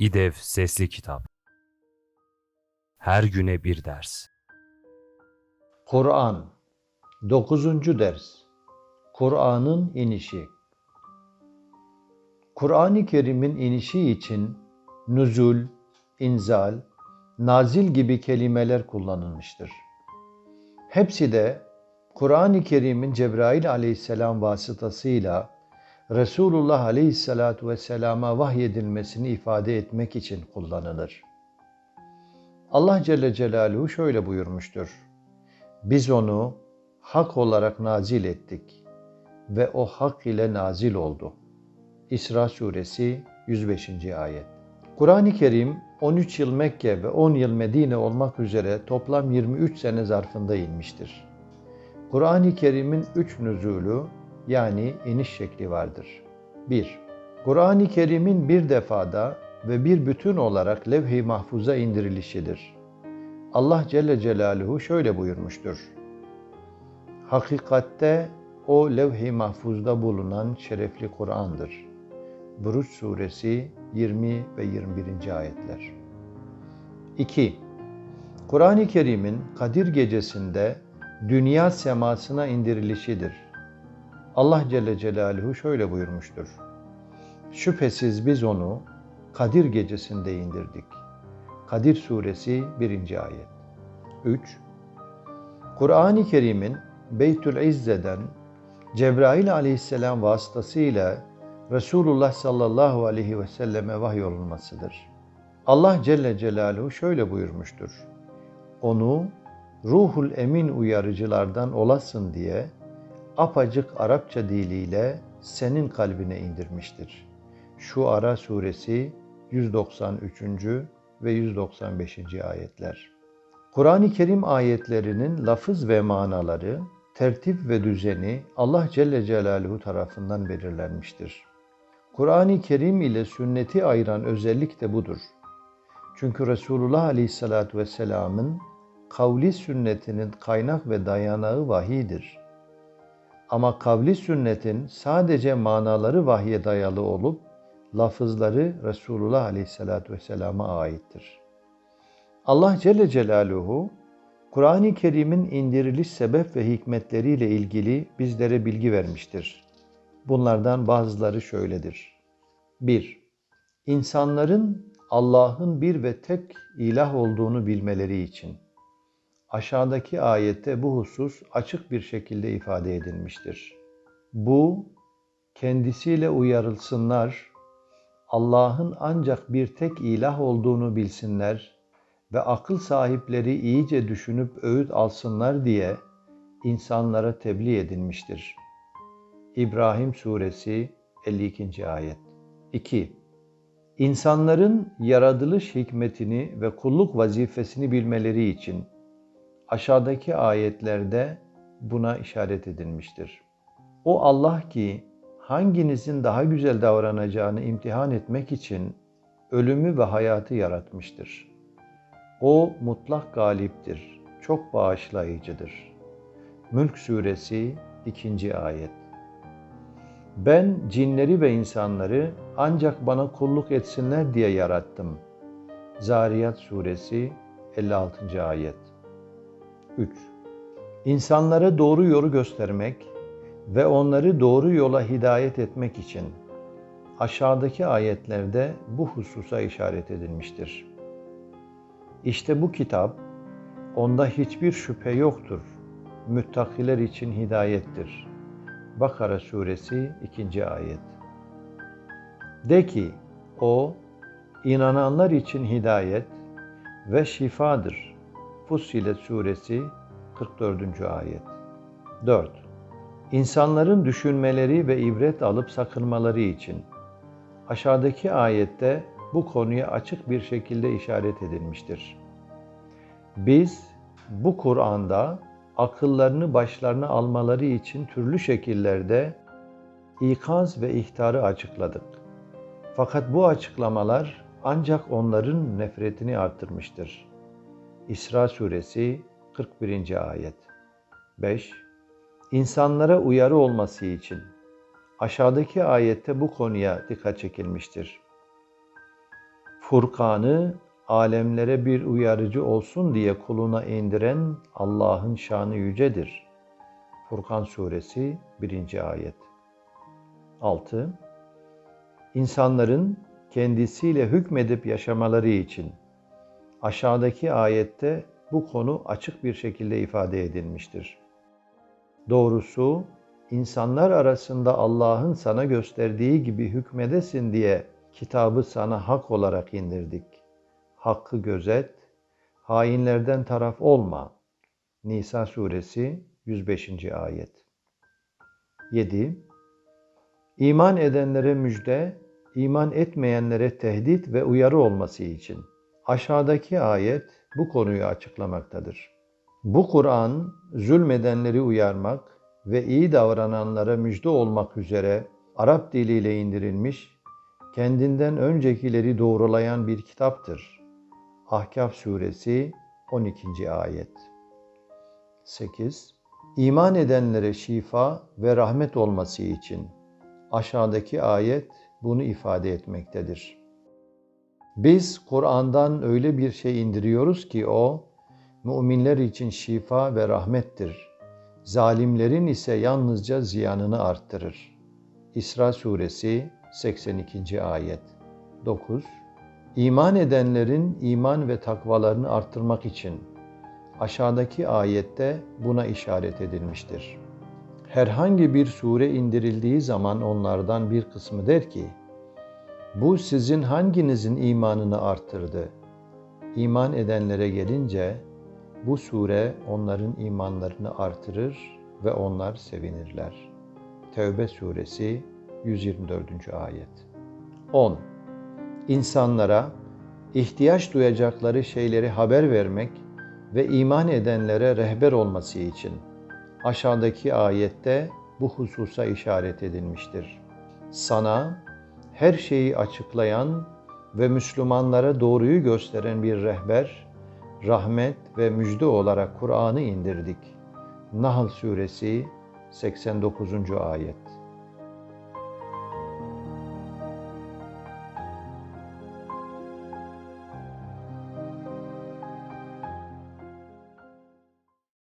İDEV Sesli Kitap Her güne bir ders Kur'an 9. ders Kur'an'ın inişi Kur'an-ı Kerim'in inişi için nüzul, inzal, nazil gibi kelimeler kullanılmıştır. Hepsi de Kur'an-ı Kerim'in Cebrail aleyhisselam vasıtasıyla Resulullah aleyhissalatu vesselama vahyedilmesini ifade etmek için kullanılır. Allah Celle Celaluhu şöyle buyurmuştur. Biz onu hak olarak nazil ettik ve o hak ile nazil oldu. İsra suresi 105. ayet. Kur'an-ı Kerim 13 yıl Mekke ve 10 yıl Medine olmak üzere toplam 23 sene zarfında inmiştir. Kur'an-ı Kerim'in üç nüzulü yani iniş şekli vardır. 1. Kur'an-ı Kerim'in bir defada ve bir bütün olarak levh-i mahfuza indirilişidir. Allah Celle Celaluhu şöyle buyurmuştur. Hakikatte o levh-i mahfuzda bulunan şerefli Kur'an'dır. Buruç Suresi 20 ve 21. ayetler. 2. Kur'an-ı Kerim'in Kadir Gecesi'nde dünya semasına indirilişidir. Allah Celle Celaluhu şöyle buyurmuştur. Şüphesiz biz onu Kadir Gecesi'nde indirdik. Kadir Suresi 1. ayet. 3. Kur'an-ı Kerim'in Beytül İzze'den Cebrail aleyhisselam vasıtasıyla Resulullah sallallahu aleyhi ve selleme vahyolunmasıdır. Allah Celle Celaluhu şöyle buyurmuştur. Onu ruhul emin uyarıcılardan olasın diye apacık Arapça diliyle senin kalbine indirmiştir. Şu Ara suresi 193. ve 195. ayetler. Kur'an-ı Kerim ayetlerinin lafız ve manaları, tertip ve düzeni Allah Celle Celaluhu tarafından belirlenmiştir. Kur'an-ı Kerim ile sünneti ayıran özellik de budur. Çünkü Resulullah Aleyhisselatü Vesselam'ın kavli sünnetinin kaynak ve dayanağı vahidir. Ama kavli sünnetin sadece manaları vahye dayalı olup lafızları Resulullah Aleyhisselatü Vesselam'a aittir. Allah Celle Celaluhu Kur'an-ı Kerim'in indiriliş sebep ve hikmetleriyle ilgili bizlere bilgi vermiştir. Bunlardan bazıları şöyledir. 1. İnsanların Allah'ın bir ve tek ilah olduğunu bilmeleri için. Aşağıdaki ayette bu husus açık bir şekilde ifade edilmiştir. Bu, kendisiyle uyarılsınlar, Allah'ın ancak bir tek ilah olduğunu bilsinler ve akıl sahipleri iyice düşünüp öğüt alsınlar diye insanlara tebliğ edilmiştir. İbrahim Suresi 52. Ayet 2. İnsanların yaratılış hikmetini ve kulluk vazifesini bilmeleri için aşağıdaki ayetlerde buna işaret edilmiştir. O Allah ki hanginizin daha güzel davranacağını imtihan etmek için ölümü ve hayatı yaratmıştır. O mutlak galiptir, çok bağışlayıcıdır. Mülk Suresi 2. Ayet Ben cinleri ve insanları ancak bana kulluk etsinler diye yarattım. Zariyat Suresi 56. Ayet 3. İnsanlara doğru yolu göstermek ve onları doğru yola hidayet etmek için aşağıdaki ayetlerde bu hususa işaret edilmiştir. İşte bu kitap, onda hiçbir şüphe yoktur. Müttakiler için hidayettir. Bakara suresi 2. ayet. De ki, o, inananlar için hidayet ve şifadır. Fussilet suresi 44. ayet. 4. İnsanların düşünmeleri ve ibret alıp sakınmaları için aşağıdaki ayette bu konuya açık bir şekilde işaret edilmiştir. Biz bu Kur'an'da akıllarını başlarına almaları için türlü şekillerde ikaz ve ihtarı açıkladık. Fakat bu açıklamalar ancak onların nefretini artırmıştır. İsra suresi 41. ayet 5. İnsanlara uyarı olması için aşağıdaki ayette bu konuya dikkat çekilmiştir. Furkan'ı alemlere bir uyarıcı olsun diye kuluna indiren Allah'ın şanı yücedir. Furkan Suresi 1. ayet. 6. İnsanların kendisiyle hükmedip yaşamaları için aşağıdaki ayette bu konu açık bir şekilde ifade edilmiştir. Doğrusu insanlar arasında Allah'ın sana gösterdiği gibi hükmedesin diye kitabı sana hak olarak indirdik. Hakkı gözet, hainlerden taraf olma. Nisa suresi 105. ayet. 7. İman edenlere müjde, iman etmeyenlere tehdit ve uyarı olması için. Aşağıdaki ayet bu konuyu açıklamaktadır. Bu Kur'an zulmedenleri uyarmak ve iyi davrananlara müjde olmak üzere Arap diliyle indirilmiş, kendinden öncekileri doğrulayan bir kitaptır. Ahkaf suresi 12. ayet. 8. İman edenlere şifa ve rahmet olması için aşağıdaki ayet bunu ifade etmektedir. Biz Kur'an'dan öyle bir şey indiriyoruz ki o müminler için şifa ve rahmettir. Zalimlerin ise yalnızca ziyanını arttırır. İsra suresi 82. ayet. 9. İman edenlerin iman ve takvalarını arttırmak için aşağıdaki ayette buna işaret edilmiştir. Herhangi bir sure indirildiği zaman onlardan bir kısmı der ki, bu sizin hanginizin imanını arttırdı? İman edenlere gelince bu sure onların imanlarını artırır ve onlar sevinirler. Tevbe suresi 124. ayet. 10. İnsanlara ihtiyaç duyacakları şeyleri haber vermek ve iman edenlere rehber olması için aşağıdaki ayette bu hususa işaret edilmiştir. Sana her şeyi açıklayan ve Müslümanlara doğruyu gösteren bir rehber, rahmet ve müjde olarak Kur'an'ı indirdik. Nahl Suresi 89. ayet.